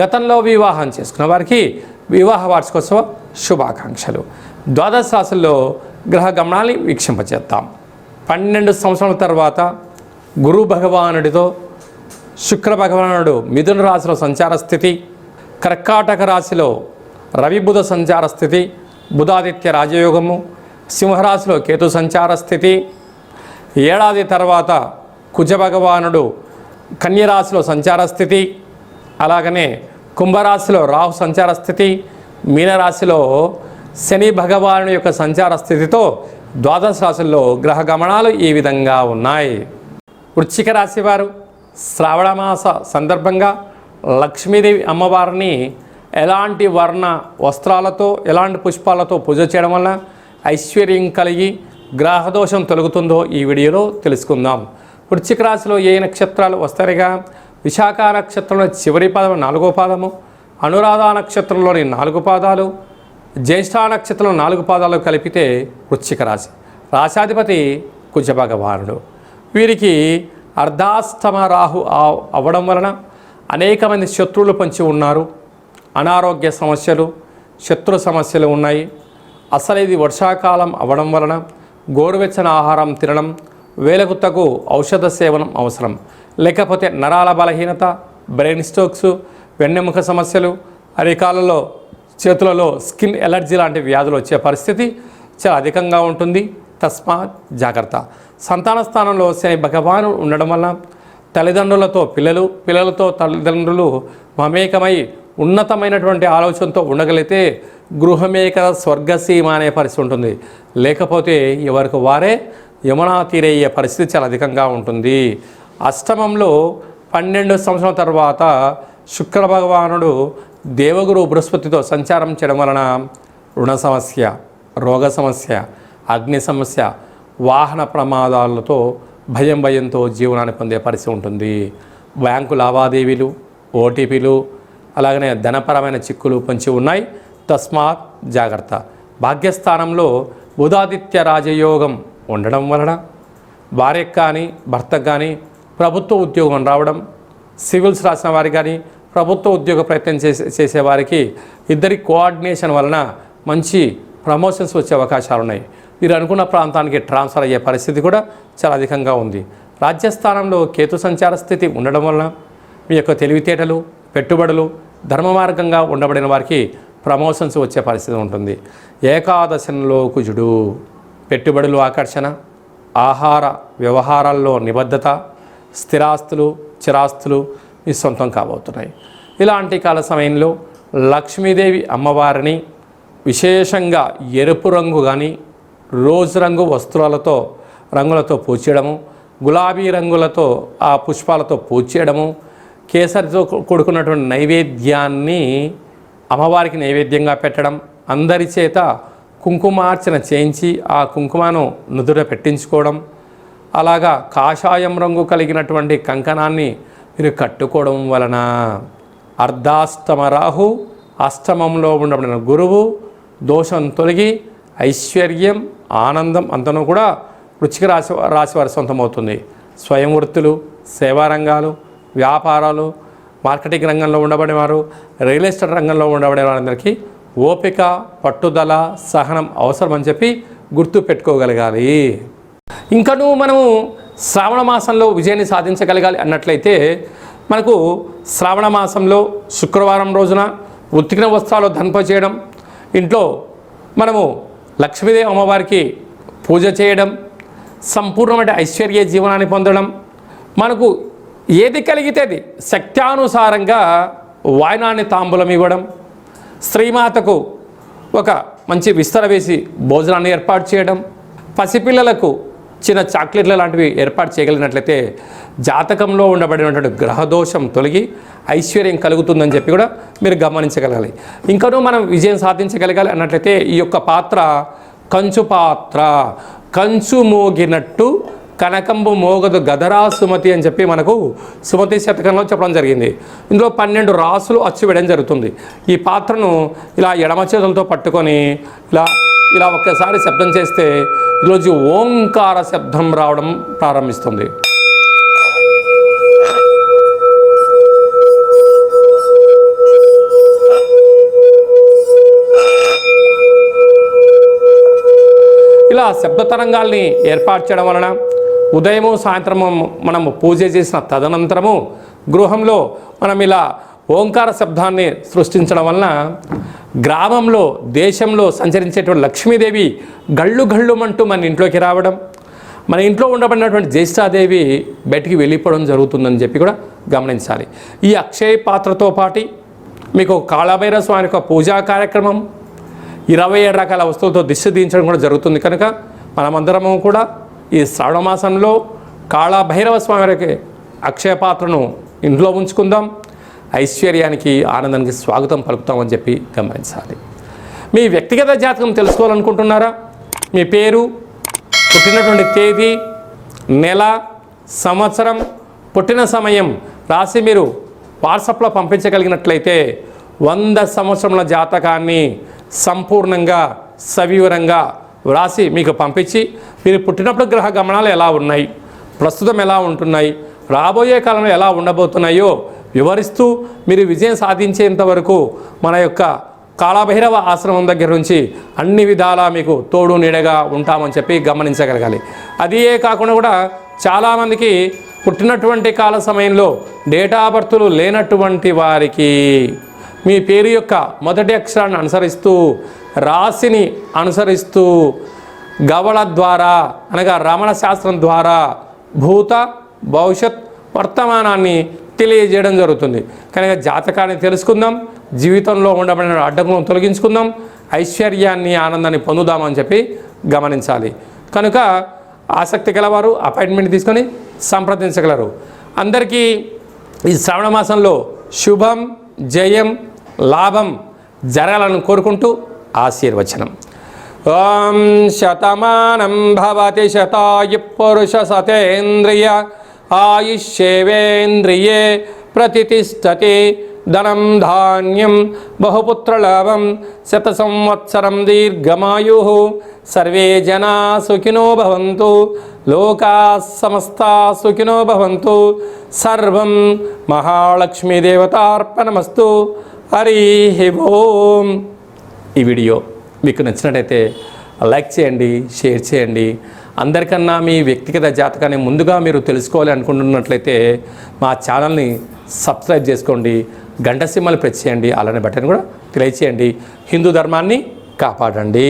గతంలో వివాహం చేసుకున్న వారికి వివాహ వార్షికోత్సవ శుభాకాంక్షలు. ద్వాదశ రాశుల్లో గ్రహ గమనాన్ని వీక్షింపచేద్దాం. పన్నెండు సంవత్సరాల తర్వాత గురు భగవానుడితో శుక్ర భగవానుడు మిథున రాశిలో సంచార స్థితి కర్కాటక రాశిలో రవిబుధ సంచార స్థితి బుధాదిత్య రాజయోగము సింహరాశిలో కేతు సంచార స్థితి ఏడాది తర్వాత కుజ భగవానుడు కన్యరాశిలో సంచార స్థితి అలాగనే కుంభరాశిలో రాహు సంచార స్థితి మీనరాశిలో శని భగవాను యొక్క సంచార స్థితితో ద్వాదశ రాశుల్లో గ్రహ గమనాలు ఈ విధంగా ఉన్నాయి. వృశ్చిక రాశి వారు శ్రావణ మాస సందర్భంగా లక్ష్మీదేవి అమ్మవారిని ఎలాంటి వర్ణ వస్త్రాలతో ఎలాంటి పుష్పాలతో పూజ చేయడం వల్ల ఐశ్వర్యం కలిగి గ్రహదోషం తొలగుతుందో ఈ వీడియోలో తెలుసుకుందాం. వృశ్చిక రాశిలో ఏ నక్షత్రాలు వస్తాయిగా? విశాఖ నక్షత్రంలో చివరి పాదం నాలుగో పాదము అనురాధ నక్షత్రంలోని నాలుగు పాదాలు జ్యేష్ఠ నక్షత్రం నాలుగు పాదాలు కలిపితే వృశ్చిక రాశి. రాశాధిపతి కుజభగవానుడు వీరికి అర్ధాస్తమ రాహు అవ్వడం వలన అనేక మంది శత్రువులు పంచి ఉన్నారు. అనారోగ్య సమస్యలు శత్రు సమస్యలు ఉన్నాయి. అసలు ఇది వర్షాకాలం అవ్వడం వలన గోరువెచ్చని ఆహారం తినడం వేలకు తగు ఔషధ సేవనం అవసరం. లేకపోతే నరాల బలహీనత బ్రెయిన్ స్ట్రోక్స్ వెన్నెముక సమస్యలు అరికాలలో చేతులలో స్కిన్ ఎలర్జీ లాంటి వ్యాధులు వచ్చే పరిస్థితి చాలా అధికంగా ఉంటుంది. తస్మా జాగ్రత్త. సంతాన స్థానంలో శని భగవాను ఉండడం వల్ల తల్లిదండ్రులతో పిల్లలు పిల్లలతో తల్లిదండ్రులు మమేకమై ఉన్నతమైనటువంటి ఆలోచనతో ఉండగలిగితే గృహమేక స్వర్గసీమ అనే పరిస్థితి ఉంటుంది. లేకపోతే ఎవరికి వారే యమునా తీరయ్యే పరిస్థితి చాలా అధికంగా ఉంటుంది. అష్టమంలో పన్నెండు సంవత్సరాల తర్వాత శుక్ర భగవానుడు దేవగురు బృహస్పతితో సంచారం చేయడం వలన రుణ సమస్య రోగ సమస్య అగ్ని సమస్య వాహన ప్రమాదాలతో భయం భయంతో జీవనాన్ని పొందే పరిస్థితి ఉంటుంది. బ్యాంకు లావాదేవీలు ఓటీపీలు అలాగనే ధనపరమైన చిక్కులు పొంచి ఉన్నాయి. తస్మాత్ జాగ్రత్త. భాగ్యస్థానంలో బుధాదిత్య రాజయోగం ఉండడం వలన భార్యకు కానీ భర్తకు కానీ ప్రభుత్వ ఉద్యోగం రావడం సివిల్స్ రాసిన వారికి కానీ ప్రభుత్వ ఉద్యోగ ప్రయత్నం చేసే చేసేవారికి ఇద్దరి కోఆర్డినేషన్ వలన మంచి ప్రమోషన్స్ వచ్చే అవకాశాలు ఉన్నాయి. మీరు అనుకున్న ప్రాంతానికి ట్రాన్స్ఫర్ అయ్యే పరిస్థితి కూడా చాలా అధికంగా ఉంది. రాజ్యస్థానంలో కేతు సంచార స్థితి ఉండడం వలన మీ యొక్క తెలివితేటలు పెట్టుబడులు ధర్మ మార్గంగా ఉండబడిన వారికి ప్రమోషన్స్ వచ్చే పరిస్థితి ఉంటుంది. ఏకాదశంలో కుజుడు పెట్టుబడులు ఆకర్షణ ఆహార వ్యవహారాల్లో నిబద్ధత స్థిరాస్తులు చిరాస్తులు మీ సొంతం కాబోతున్నాయి. ఇలాంటి కాల సమయంలో లక్ష్మీదేవి అమ్మవారిని విశేషంగా ఎరుపు రంగు కానీ రోజ్ రంగు వస్త్రాలతో రంగులతో పూచేయడము గులాబీ రంగులతో ఆ పుష్పాలతో పూచేయడము కేసరితో కూడుకున్నటువంటి నైవేద్యాన్ని అమ్మవారికి నైవేద్యంగా పెట్టడం అందరి చేత కుంకుమార్చన చేయించి ఆ కుంకుమను నుదుట పెట్టించుకోవడం అలాగా కాషాయం రంగు కలిగినటువంటి కంకణాన్ని మీరు కట్టుకోవడం వలన అర్ధాస్తమ రాహు అష్టమంలో ఉండబడిన గురువు దోషం తొలగి ఐశ్వర్యం ఆనందం అంతను కూడా వృచ్చిక రాశి రాశి వారి సొంతమవుతుంది. స్వయం వృత్తులు సేవా రంగాలు వ్యాపారాలు మార్కెటింగ్ రంగంలో ఉండబడేవారు రియల్ ఎస్టేట్ రంగంలో ఉండబడే వారందరికీ ఓపిక పట్టుదల సహనం అవసరం అని చెప్పి గుర్తు పెట్టుకోగలగాలి. ఇంకనూ మనము శ్రావణ మాసంలో విజయాన్ని సాధించగలగాలి అన్నట్లయితే మనకు శ్రావణ మాసంలో శుక్రవారం రోజున ఉతికిన వస్త్రాలు ధన్ప చేయడం ఇంట్లో మనము లక్ష్మీదేవి అమ్మవారికి పూజ చేయడం సంపూర్ణమైన ఐశ్వర్య జీవనాన్ని పొందడం మనకు ఏది కలిగితే అది శక్త్యానుసారంగా వాయనాన్ని తాంబూలం ఇవ్వడం స్త్రీమాతకు ఒక మంచి విస్తర వేసి భోజనాన్ని ఏర్పాటు చేయడం పసిపిల్లలకు చిన్న చాక్లెట్ల లాంటివి ఏర్పాటు చేయగలిగినట్లయితే జాతకంలో ఉండబడినటువంటి గ్రహదోషం తొలగి ఐశ్వర్యం కలుగుతుందని చెప్పి కూడా మీరు గమనించగలగాలి. ఇంకనూ మనం విజయం సాధించగలగాలి అన్నట్లయితే ఈ యొక్క పాత్ర కంచు పాత్ర. కంచు మోగినట్టు కనకంబు మోగదు గదరా సుమతి అని చెప్పి మనకు సుమతి శతకంలో చెప్పడం జరిగింది. ఇందులో పన్నెండు రాసులు అచ్చు వేయడం జరుగుతుంది. ఈ పాత్రను ఇలా ఎడమ చేతులతో పట్టుకొని ఇలా ఇలా ఒక్కసారి శబ్దం చేస్తే ఈరోజు ఓంకార శబ్దం రావడం ప్రారంభిస్తుంది. ఇలా శబ్ద తరంగాల్ని ఏర్పాటు చేయడం వలన ఉదయము సాయంత్రము మనము పూజ చేసిన తదనంతరము గృహంలో మనం ఇలా ఓంకార శబ్దాన్ని సృష్టించడం వలన గ్రామంలో దేశంలో సంచరించేటువంటి లక్ష్మీదేవి గళ్ళు గళ్ళుమంటూ మన ఇంట్లోకి రావడం మన ఇంట్లో ఉండబడినటువంటి జ్యేష్ఠాదేవి బయటికి వెళ్ళిపోవడం జరుగుతుందని చెప్పి కూడా గమనించాలి. ఈ అక్షయ పాత్రతో పాటి మీకు కాళభైరవ స్వామి యొక్క పూజా కార్యక్రమం ఇరవై ఏడు రకాల వస్తువులతో దిష్టి దించడం కూడా జరుగుతుంది కనుక మనమందరము కూడా ఈ శ్రావణ మాసంలో కాళభైరవ స్వామి వారికి అక్షయ పాత్రను ఇంట్లో ఉంచుకుందాం. ఐశ్వర్యానికి ఆనందానికి స్వాగతం పలుకుతామని చెప్పి గమనించాలి. మీ వ్యక్తిగత జాతకం తెలుసుకోవాలనుకుంటున్నారా? మీ పేరు పుట్టినటువంటి తేదీ నెల సంవత్సరం పుట్టిన సమయం రాసి మీరు వాట్సాప్లో పంపించగలిగినట్లయితే వంద సంవత్సరముల జాతకాన్ని సంపూర్ణంగా సవివరంగా వ్రాసి మీకు పంపించి మీరు పుట్టినప్పుడు గ్రహ గమనాలు ఎలా ఉన్నాయి? ప్రస్తుతం ఎలా ఉంటున్నాయి? రాబోయే కాలంలో ఎలా ఉండబోతున్నాయో వివరిస్తూ మీరు విజయం సాధించేంత వరకు మన యొక్క కాళభైరవ ఆశ్రమం దగ్గర నుంచి అన్ని విధాలా మీకు తోడు నీడగా ఉంటామని చెప్పి గమనించగలగాలి. అదే కాకుండా కూడా చాలామందికి పుట్టినటువంటి కాల సమయంలో డేటా బర్తులు లేనటువంటి వారికి మీ పేరు యొక్క మొదటి అక్షరాన్ని అనుసరిస్తూ రాశిని అనుసరిస్తూ గవళ ద్వారా అనగా రమణ శాస్త్రం ద్వారా భూత భవిష్యత్ వర్తమానాన్ని తెలియజేయడం జరుగుతుంది. కనుక జాతకాన్ని తెలుసుకుందాం జీవితంలో ఉండబడిన అడ్డంకులను తొలగించుకుందాం ఐశ్వర్యాన్ని ఆనందాన్ని పొందుదామని చెప్పి గమనించాలి. కనుక ఆసక్తి గలవారు అపాయింట్మెంట్ తీసుకొని సంప్రదించగలరు. అందరికీ ఈ శ్రావణ మాసంలో శుభం జయం లాభం జరగాలని కోరుకుంటూ ఆశీర్వచనం. ఓం శతమానం భవతి శతాయు పురుష సతేంద్రియ ఆయుష్యేవేంద్రియే ప్రతిష్టతి. ధనం ధాన్యం బహుపుత్రలాభం శత సంవత్సరం దీర్ఘమాయు. సర్వే జనా సుఖినో భవంతు. లోకా సమస్తా సుఖినో భవంతు. సర్వం మహాలక్ష్మీదేవతార్పణమస్తు. హరి ఓం. ఈ వీడియో మీకు నచ్చినట్టయితే లైక్ చేయండి షేర్ చేయండి. అందరికన్నా మీ వ్యక్తిగత జాతకాన్ని ముందుగా మీరు తెలుసుకోవాలి అనుకుంటున్నట్లయితే మా ఛానల్ని సబ్స్క్రైబ్ చేసుకోండి గంట సింహలు ప్రెస్ చేయండి అలానే బటన్ కూడా తెలియచేయండి హిందూ ధర్మాన్ని కాపాడండి.